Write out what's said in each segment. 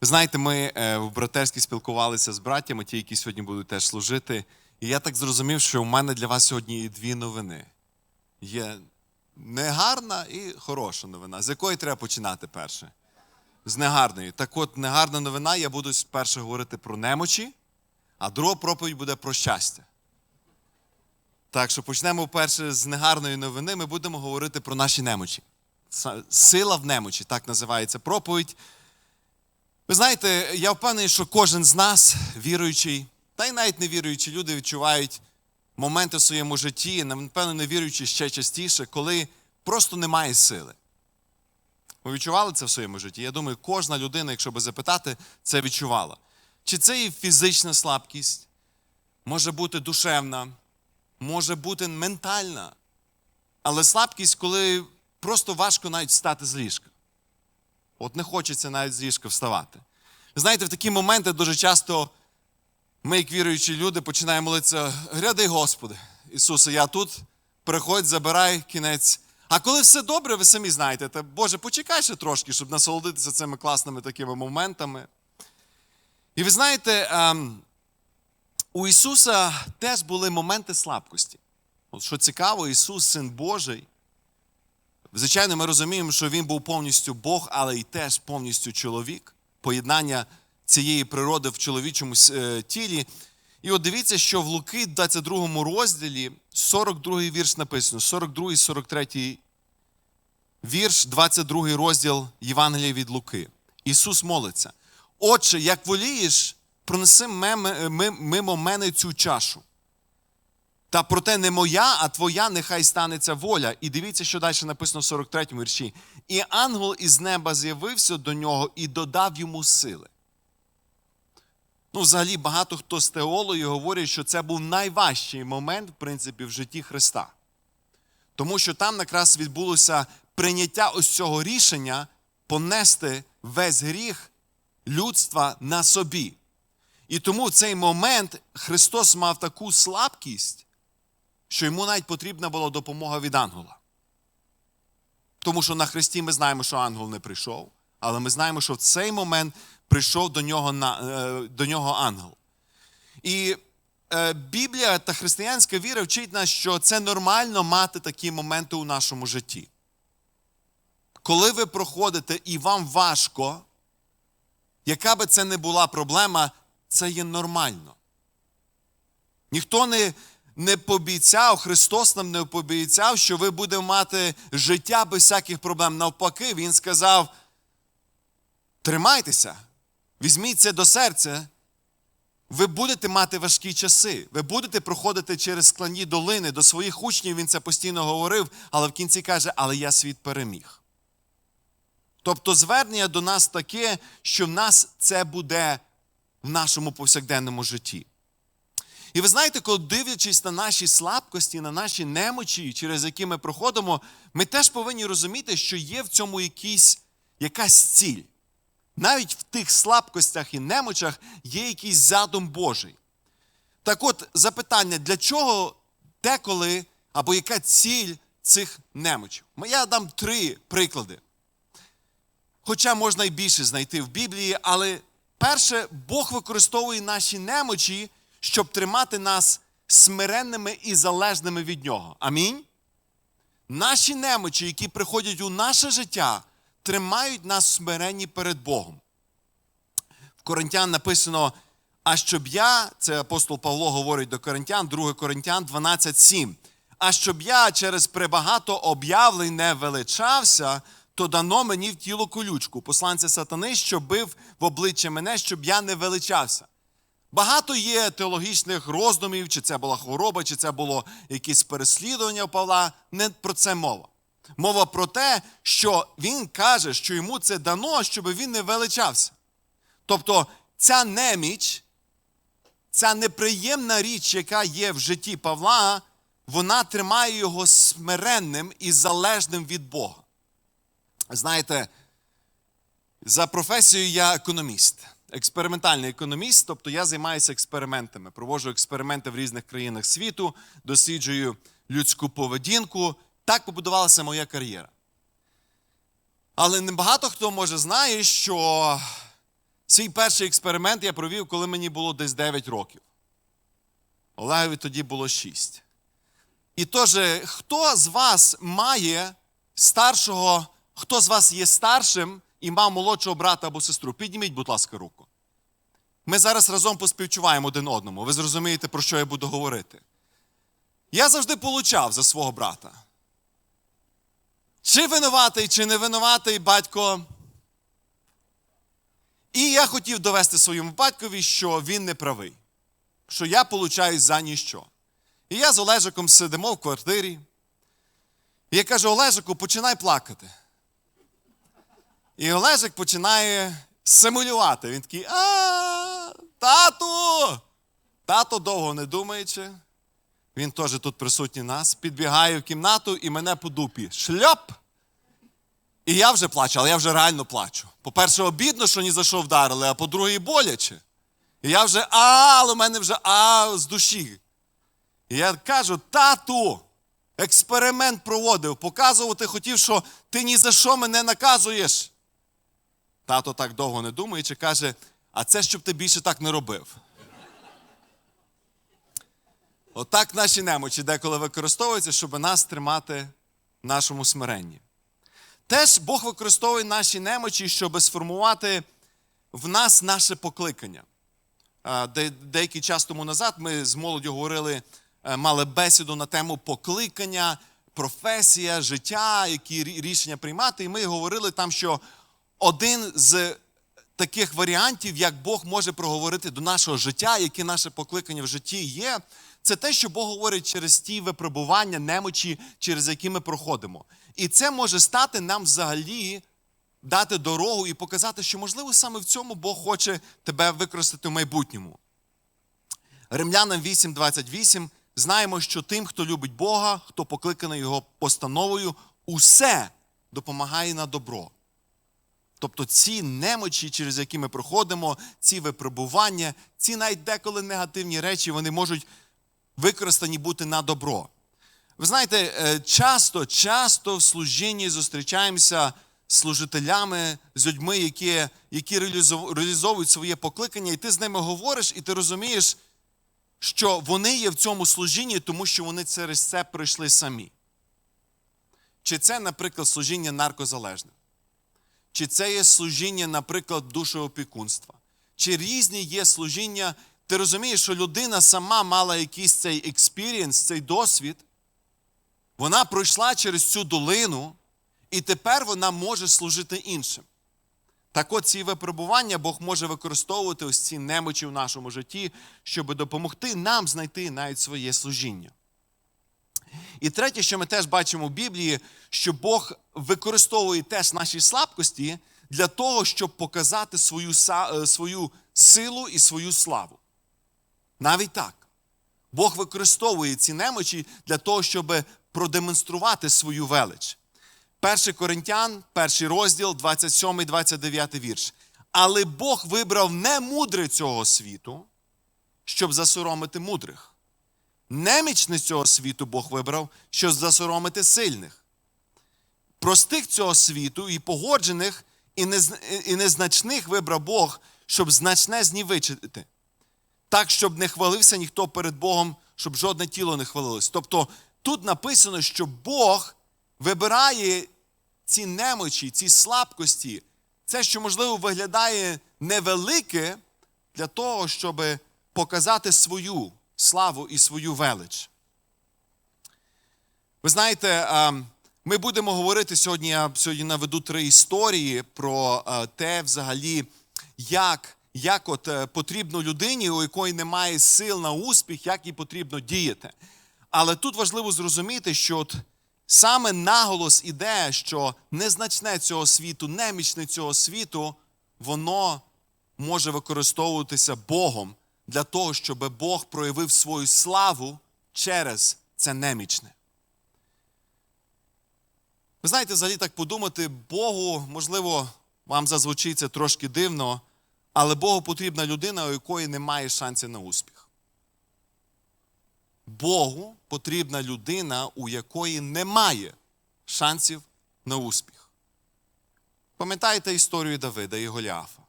Ви знаєте, ми е, в братерській спілкувалися з братями, ті, які сьогодні будуть теж служити. І я так зрозумів, що у мене для вас сьогодні є дві новини. Є негарна і хороша новина. З якої треба починати перше? З негарної. Так от, негарна новина, я буду перше говорити про немочі, а друга проповідь буде про щастя. Так що почнемо перше з негарної новини. Ми будемо говорити про наші немочі. Сила в немочі, так називається проповідь. Ви знаєте, я впевнений, що кожен з нас, віруючий, та й навіть невіруючі люди відчувають моменти в своєму житті, напевно, не віруючи ще частіше, коли просто немає сили. Ви відчували це в своєму житті? Я думаю, кожна людина, якщо би запитати, це відчувала. Чи це і фізична слабкість, може бути душевна, може бути ментальна, але слабкість, коли просто важко навіть встати з ліжка. От не хочеться навіть з ліжка вставати. Знаєте, в такі моменти дуже часто ми, як віруючі люди, починаємо молитися: гряди, Господи, Ісусе, я тут, приходь, забирай кінець. А коли все добре, ви самі знаєте, та Боже, почекай ще трошки, щоб насолодитися цими класними такими моментами. І ви знаєте, ем, у Ісуса теж були моменти слабкості. От що цікаво, Ісус, Син Божий. Звичайно, ми розуміємо, що Він був повністю Бог, але й теж повністю чоловік, поєднання цієї природи в чоловічому е, тілі. І от дивіться, що в Луки, 22 розділі, 42 вірш написано, 42 43 вірш, 22 розділ Євангелія від Луки. Ісус молиться. Отче, як волієш, пронеси мимо мене цю чашу. Та проте не моя, а твоя нехай станеться воля. І дивіться, що далі написано в 43 вірші. І ангел із неба з'явився до нього і додав йому сили. Ну, взагалі, багато хто з теологів говорять, що це був найважчий момент, в принципі, в житті Христа. Тому що там якраз відбулося прийняття ось цього рішення понести весь гріх людства на собі. І тому в цей момент Христос мав таку слабкість, що йому навіть потрібна була допомога від ангела. Тому що на Христі ми знаємо, що ангел не прийшов, але ми знаємо, що в цей момент прийшов до нього, на, е, до нього ангел. І е, Біблія та християнська віра вчить нас, що це нормально мати такі моменти у нашому житті. Коли ви проходите і вам важко, яка би це не була проблема, це є нормально. Ніхто не, не пообіцяв, Христос нам не пообіцяв, що ви будете мати життя без всяких проблем. Навпаки, Він сказав: тримайтеся, візьміть це до серця. Ви будете мати важкі часи, ви будете проходити через складні долини. До своїх учнів він це постійно говорив, але в кінці каже, але я світ переміг. Тобто звернення до нас таке, що в нас це буде в нашому повсякденному житті. І ви знаєте, коли дивлячись на наші слабкості, на наші немочі, через які ми проходимо, ми теж повинні розуміти, що є в цьому якийсь, якась ціль. Навіть в тих слабкостях і немочах є якийсь задум Божий. Так от, запитання, для чого деколи або яка ціль цих немочів? Я дам три приклади. Хоча можна і більше знайти в Біблії, але перше, Бог використовує наші немочі, щоб тримати нас смиренними і залежними від Нього. Амінь. Наші немочі, які приходять у наше життя, тримають нас смиренні перед Богом. В Коринтян написано: а щоб я, це апостол Павло говорить до Коринтян, 2 Коринтян 12,7. А щоб я через прибагато об'явлень не величався, то дано мені в тіло колючку, посланця сатани, що бив в обличчя мене, щоб я не величався. Багато є теологічних роздумів, чи це була хвороба, чи це було якесь переслідування у Павла. Не про це мова. Мова про те, що він каже, що йому це дано, щоб він не величався. Тобто ця неміч, ця неприємна річ, яка є в житті Павла, вона тримає його смиренним і залежним від Бога. Знаєте, за професією я економіст, експериментальний економіст, тобто я займаюся експериментами, проводжу експерименти в різних країнах світу, досліджую людську поведінку. Так побудувалася моя кар'єра. Але небагато хто може знає, що Свій перший експеримент я провів, коли мені було десь 9 років. Олегові тоді було 6. І тож, хто з вас має старшого, хто з вас є старшим і мав молодшого брата або сестру? Підніміть, будь ласка, руку. Ми зараз разом поспівчуваємо один одному. Ви зрозумієте, про що я буду говорити. Я завжди получав за свого брата. Чи винуватий, чи не винуватий батько. І я хотів довести своєму батькові, що він не правий, що я получаю за ніщо. І я з Олежиком сидимо в квартирі. І я кажу: Олежику, починай плакати. І Олежик починає симулювати. Він такий: а, тату! Тато довго не думаючи. Він теж тут присутній нас, підбігає в кімнату і мене по дупі. Шльоп! І я вже плачу, але я вже реально плачу. По-перше, обідно, що ні за що вдарили, а по-друге, боляче. І я вже, а, але в мене вже а з душі. І я кажу, тату, експеримент проводив, показувати хотів, що ти ні за що мене наказуєш. Тато так довго не думаючи, каже, а це щоб ти більше так не робив. Отак наші немочі деколи використовуються, щоб нас тримати в нашому смиренні. Теж Бог використовує наші немочі, щоб сформувати в нас наше покликання. Деякий час тому назад ми з молоддю говорили, е, мали бесіду на тему покликання, професія, життя, які рішення приймати. І ми говорили там, що один з таких варіантів, як Бог може проговорити до нашого життя, яке наше покликання в житті є, це те, що Бог говорить через ті випробування, немочі, через які ми проходимо. І це може стати нам взагалі дати дорогу і показати, що, можливо, саме в цьому Бог хоче тебе використати в майбутньому. Римлянам 8:28 знаємо, що тим, хто любить Бога, хто покликаний Його постановою, усе допомагає на добро. Тобто ці немочі, через які ми проходимо, ці випробування, ці навіть деколи негативні речі, вони можуть використані бути на добро. Ви знаєте, е, часто, часто в служінні зустрічаємося з служителями, з людьми, які, які реалізовують своє покликання, і ти з ними говориш, і ти розумієш, що вони є в цьому служінні, тому що вони через це пройшли самі. Чи це, наприклад, служіння наркозалежним? Чи це є служіння, наприклад, душоопікунства? Чи різні є служіння? Ти розумієш, що людина сама мала якийсь цей експірієнс, цей досвід, вона пройшла через цю долину, і тепер вона може служити іншим. Так от ці випробування Бог може використовувати ось ці немочі в нашому житті, щоб допомогти нам знайти навіть своє служіння. І третє, що ми теж бачимо в Біблії, що Бог використовує теж наші слабкості для того, щоб показати свою, е, свою силу і свою славу. Навіть так. Бог використовує ці немочі для того, щоб продемонструвати свою велич. 1 Коринтян, перший розділ, 27, 29 вірш. Але Бог вибрав не мудре цього світу, щоб засоромити мудрих. Немічне цього світу Бог вибрав, щоб засоромити сильних. Простих цього світу і погоджених, і, незначних вибрав Бог, щоб значне знівечити. Так, щоб не хвалився ніхто перед Богом, щоб жодне тіло не хвалилось. Тобто тут написано, що Бог вибирає ці немочі, ці слабкості, це, що, можливо, виглядає невелике, для того, щоб показати свою славу і свою велич. Ви знаєте, ми будемо говорити сьогодні. Я сьогодні наведу три історії про те, взагалі, як, як от е, потрібно людині, у якої немає сил на успіх, як їй потрібно діяти. Але тут важливо зрозуміти, що от саме наголос іде, що незначне цього світу, немічне цього світу, воно може використовуватися Богом для того, щоб Бог проявив свою славу через це немічне. Ви знаєте, взагалі так подумати, Богу, можливо, вам зазвучить це трошки дивно, але Богу потрібна людина, у якої немає шансів на успіх. Богу потрібна людина, у якої немає шансів на успіх. Пам'ятаєте історію Давида і Голіафа?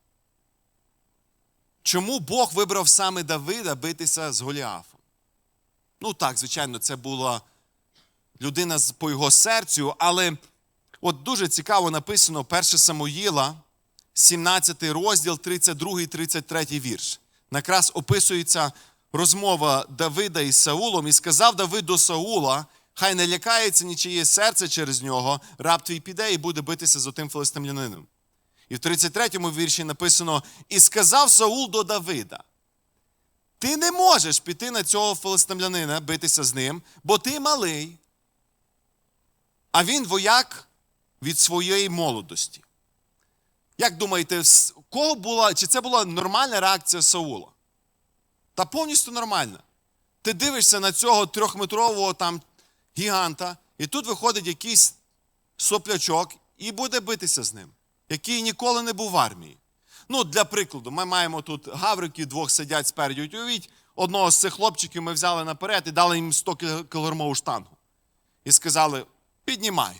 Чому Бог вибрав саме Давида битися з Голіафом? Ну так, звичайно, це була людина по його серцю, але от дуже цікаво написано 1 Самуїла, 17 розділ, 32 33 вірш. Накраз описується розмова Давида із Саулом, і сказав Давид до Саула, хай не лякається нічиє серце через нього, раб твій піде і буде битися з отим филистимлянином. І в 33-му вірші написано: І сказав Саул до Давида: Ти не можеш піти на цього филистимлянина, битися з ним, бо ти малий, а він вояк від своєї молодості. Як думаєте, кого була, чи це була нормальна реакція Саула? Та повністю нормальна. Ти дивишся на цього трьохметрового там гіганта, і тут виходить якийсь соплячок і буде битися з ним, який ніколи не був в армії. Ну, для прикладу, ми маємо тут гавриків, двох сидять спереді. Уявіть, одного з цих хлопчиків ми взяли наперед і дали їм 100 кілограмову штангу. І сказали: піднімай.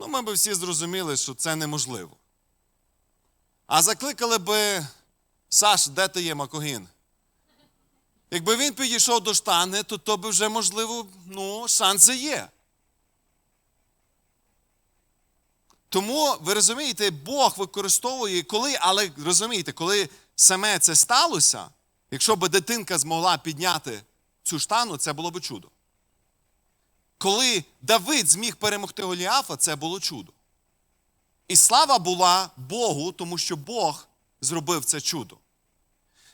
Ну, ми б всі зрозуміли, що це неможливо. А закликали би Саш, де ти є, Макогін? Якби він підійшов до штани, то то би вже, можливо, ну, шанси є. Тому, ви розумієте, Бог використовує, коли, але розумієте, коли саме це сталося, якщо б дитинка змогла підняти цю штану, це було б чудо. Коли Давид зміг перемогти Голіафа, це було чудо. І слава була Богу, тому що Бог зробив це чудо.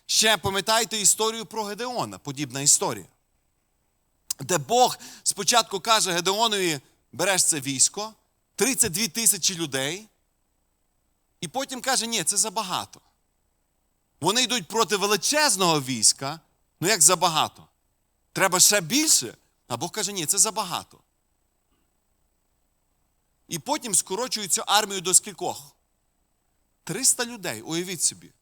Ще пам'ятаєте історію про Гедеона, подібна історія. Де Бог спочатку каже Гедеонові, береш це військо, 32 тисячі людей, і потім каже, ні, це забагато. Вони йдуть проти величезного війська, ну як забагато? Треба ще більше. А Бог каже, ні, це забагато. І потім скорочують цю армію до скількох? 300 людей, уявіть собі.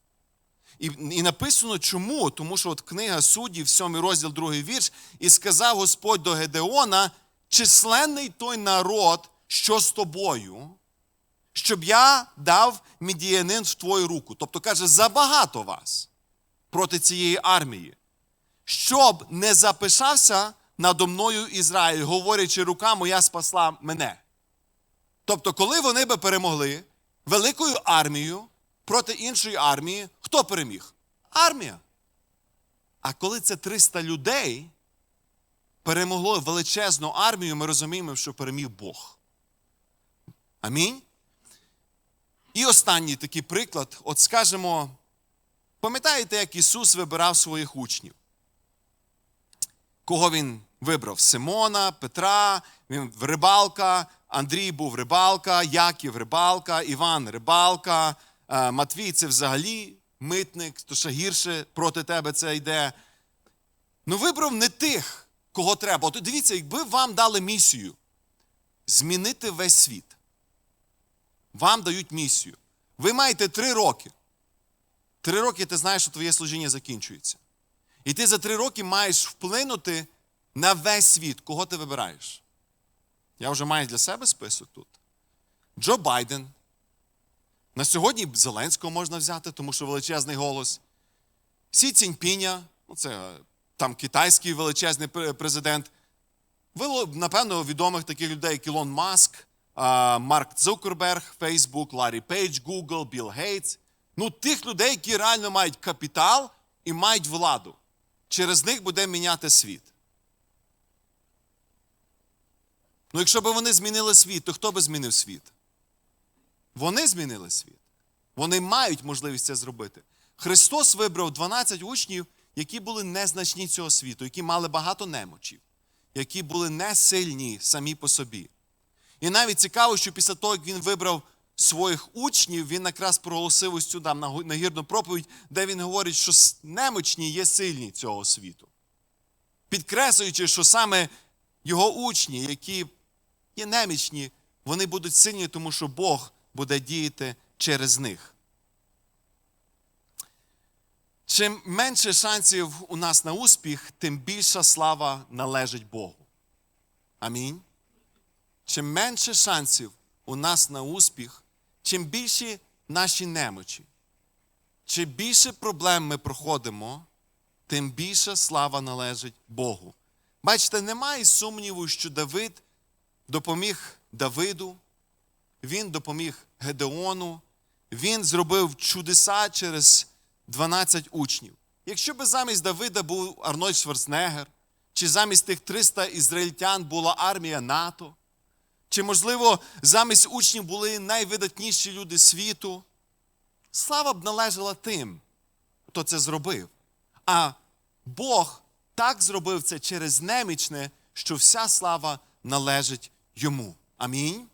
І, і написано чому? Тому що от книга суддів, 7 розділ, 2 вірш, і сказав Господь до Гедеона: численний той народ, що з тобою, щоб я дав мідіянин в твою руку. Тобто каже, забагато вас проти цієї армії, щоб не запишався надо мною Ізраїль, говорячи, рука моя спасла мене. Тобто, коли вони би перемогли великою армією проти іншої армії, хто переміг? Армія. А коли це 300 людей перемогло величезну армію, ми розуміємо, що переміг Бог. Амінь. І останній такий приклад, от скажемо, пам'ятаєте, як Ісус вибирав своїх учнів? Кого він вибрав? Симона, Петра, він рибалка, Андрій був рибалка, Яків рибалка, Іван рибалка, е, Матвій це взагалі митник, то ще гірше проти тебе це йде. Ну, вибрав не тих, кого треба. От дивіться, якби вам дали місію змінити весь світ. Вам дають місію. Ви маєте три роки. Три роки ти знаєш, що твоє служіння закінчується. І ти за три роки маєш вплинути на весь світ. Кого ти вибираєш? Я вже маю для себе список тут. Джо Байден. На сьогодні Зеленського можна взяти, тому що величезний голос. Сі Ціньпіня, ну це е, там китайський величезний президент. Ви, напевно, відомих таких людей, як Ілон Маск, Марк Цукерберг, Фейсбук, Ларі Пейдж, Google, Білл Гейтс. Ну, тих людей, які реально мають капітал і мають владу. Через них буде міняти світ. Ну, якщо б вони змінили світ, то хто би змінив світ? Вони змінили світ. Вони мають можливість це зробити. Христос вибрав 12 учнів, які були незначні цього світу, які мали багато немочів, які були не сильні самі по собі. І навіть цікаво, що після того, як він вибрав своїх учнів, він якраз проголосив ось цю там нагірну проповідь, де він говорить, що немочні є сильні цього світу. Підкреслюючи, що саме його учні, які є немічні, вони будуть сильні, тому що Бог буде діяти через них. Чим менше шансів у нас на успіх, тим більша слава належить Богу. Амінь. Чим менше шансів у нас на успіх, чим більші наші немочі, чим більше проблем ми проходимо, тим більше слава належить Богу. Бачите, немає сумніву, що Давид допоміг Давиду, він допоміг Гедеону, він зробив чудеса через 12 учнів. Якщо би замість Давида був Арнольд Шварценеггер, чи замість тих 300 ізраїльтян була армія НАТО, чи, можливо, замість учнів були найвидатніші люди світу, слава б належала тим, хто це зробив. А Бог так зробив це через немічне, що вся слава належить йому. Амінь.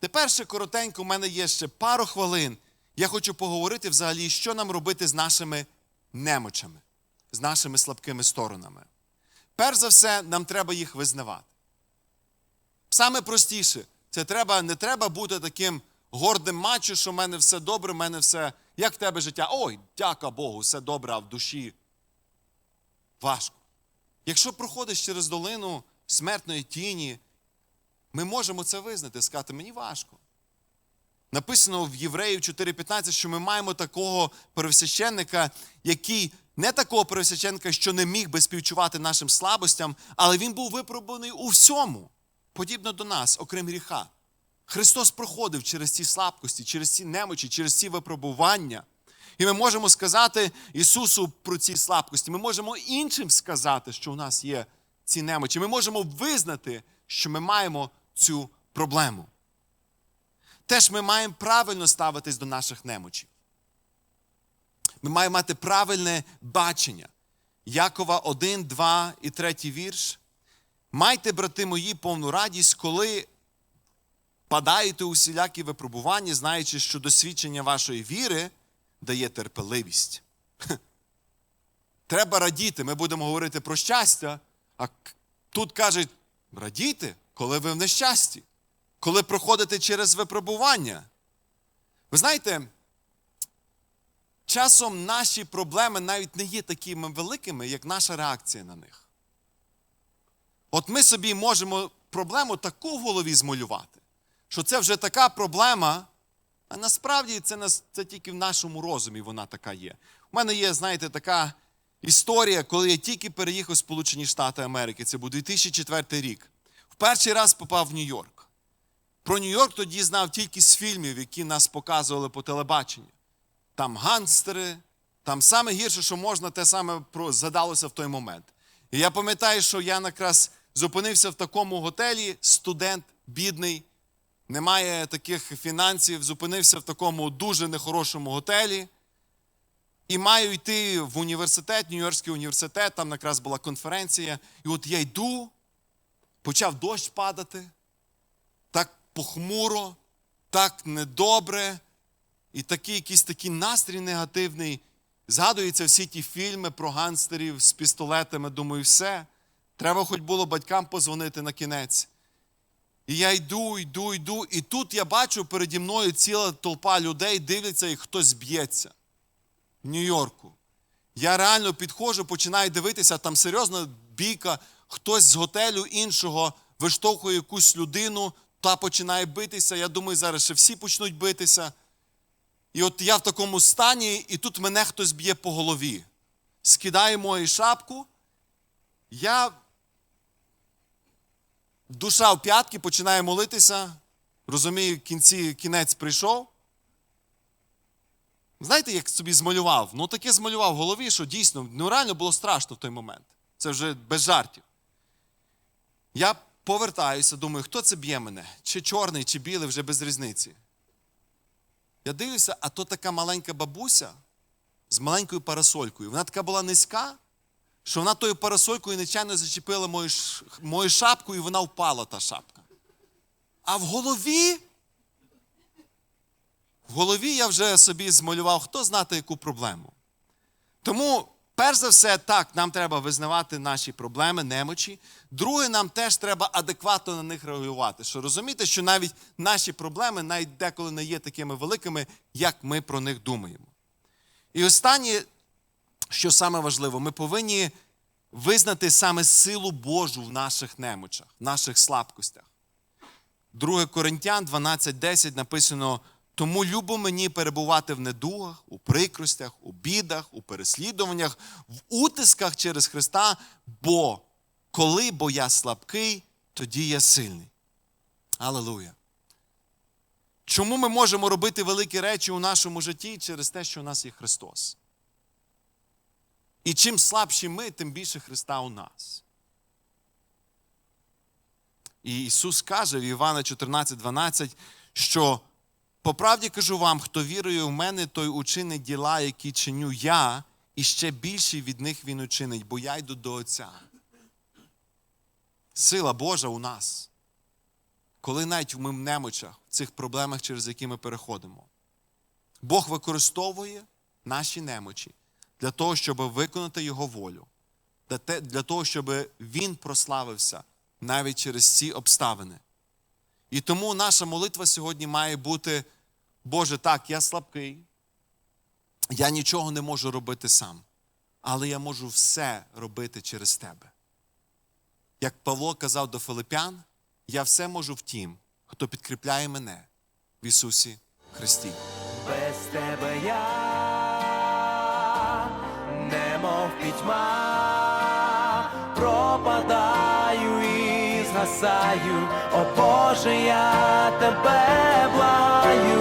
Тепер ще коротенько, у мене є ще пару хвилин. Я хочу поговорити взагалі, що нам робити з нашими немочами, з нашими слабкими сторонами. Перш за все, нам треба їх визнавати. Саме простіше, це треба, не треба бути таким гордим мачо, що в мене все добре, в мене все. Як в тебе життя? Ой, дяка Богу, все добре, а в душі важко. Якщо проходиш через долину смертної тіні, ми можемо це визнати, сказати, мені важко. Написано в Євреїв 4:15, що ми маємо такого первосвященника, який не такого первосвященника, що не міг би співчувати нашим слабостям, але він був випробуваний у всьому, подібно до нас, окрім гріха. Христос проходив через ці слабкості, через ці немочі, через ці випробування. І ми можемо сказати Ісусу про ці слабкості. Ми можемо іншим сказати, що у нас є ці немочі. Ми можемо визнати, що ми маємо цю проблему. Теж ми маємо правильно ставитись до наших немочів. Ми маємо мати правильне бачення. Якова 1, 2 і 3 вірш. Майте, брати мої, повну радість, коли падаєте у всілякі випробування, знаючи, що досвідчення вашої віри дає терпеливість. Треба радіти. Ми будемо говорити про щастя, а тут кажуть, радійте, коли ви в нещасті, коли проходите через випробування. Ви знаєте, часом наші проблеми навіть не є такими великими, як наша реакція на них. От ми собі можемо проблему таку в голові змалювати, що це вже така проблема, а насправді це, це тільки в нашому розумі вона така є. У мене є, знаєте, така історія, коли я тільки переїхав в Сполучені Штати Америки, це був 2004 рік. В перший раз попав в Нью-Йорк. Про Нью-Йорк тоді знав тільки з фільмів, які нас показували по телебаченню. Там гангстери, там саме гірше, що можна, те саме задалося в той момент. І я пам'ятаю, що я якраз зупинився в такому готелі, студент, бідний, немає таких фінансів, зупинився в такому дуже нехорошому готелі. І маю йти в університет, Нью-Йоркський університет, там якраз була конференція. І от я йду, почав дощ падати, так похмуро, так недобре, і такий якийсь такий настрій негативний. Згадуються всі ті фільми про гангстерів з пістолетами. Думаю, все. Треба хоч було батькам позвонити на кінець. І я йду, йду, йду, і тут я бачу переді мною ціла толпа людей дивляться, і хтось б'ється в Нью-Йорку. Я реально підходжу, починаю дивитися, там серйозна бійка, хтось з готелю іншого виштовхує якусь людину, та починає битися. Я думаю, зараз ще всі почнуть битися. І от я в такому стані, і тут мене хтось б'є по голові. Скидає мою шапку. Я душа в п'ятки, починаю молитися. Розумію, кінці кінець прийшов. Знаєте, як собі змалював? Ну таке змалював в голові, що дійсно ну реально було страшно в той момент. Це вже без жартів. Я повертаюся, думаю, хто це б'є мене? Чи чорний, чи білий, вже без різниці. Я дивлюся, а то така маленька бабуся з маленькою парасолькою. Вона така була низька, що вона тою парасолькою нечайно зачепила мою, мою шапку, і вона впала та шапка. А в голові в голові я вже собі змалював, хто знати яку проблему. Тому, перш за все, так, нам треба визнавати наші проблеми, немочі. Друге, нам теж треба адекватно на них реагувати. Що розумієте, що навіть наші проблеми навіть деколи не є такими великими, як ми про них думаємо. І останнє, що саме важливо, ми повинні визнати саме силу Божу в наших немочах, в наших слабкостях. 2 Коринтян 12.10 написано: Тому любо мені перебувати в недугах, у прикростях, у бідах, у переслідуваннях, в утисках через Христа, бо коли бо я слабкий, тоді я сильний. Алелуя. Чому ми можемо робити великі речі у нашому житті через те, що у нас є Христос? І чим слабші ми, тим більше Христа у нас. І Ісус каже в Івана 14, 12, що по правді кажу вам, хто вірує в мене, той учинить діла, які чиню я, і ще більші від них він учинить, бо я йду до Отця. Сила Божа у нас. Коли навіть ми в немочах, в цих проблемах, через які ми переходимо. Бог використовує наші немочі для того, щоб виконати Його волю, для того, щоб Він прославився навіть через ці обставини. І тому наша молитва сьогодні має бути: Боже, так, я слабкий, я нічого не можу робити сам, але я можу все робити через Тебе. Як Павло казав до Филипян, я все можу в тім, хто підкріпляє мене в Ісусі Христі. Без тебе я немов пітьма, пропадаю і згасаю, о Боже, я тебе благаю,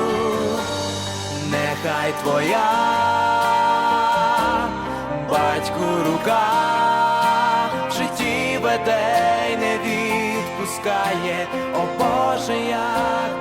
нехай твоя батьку рука в житті веде й не відпускає, о Боже, як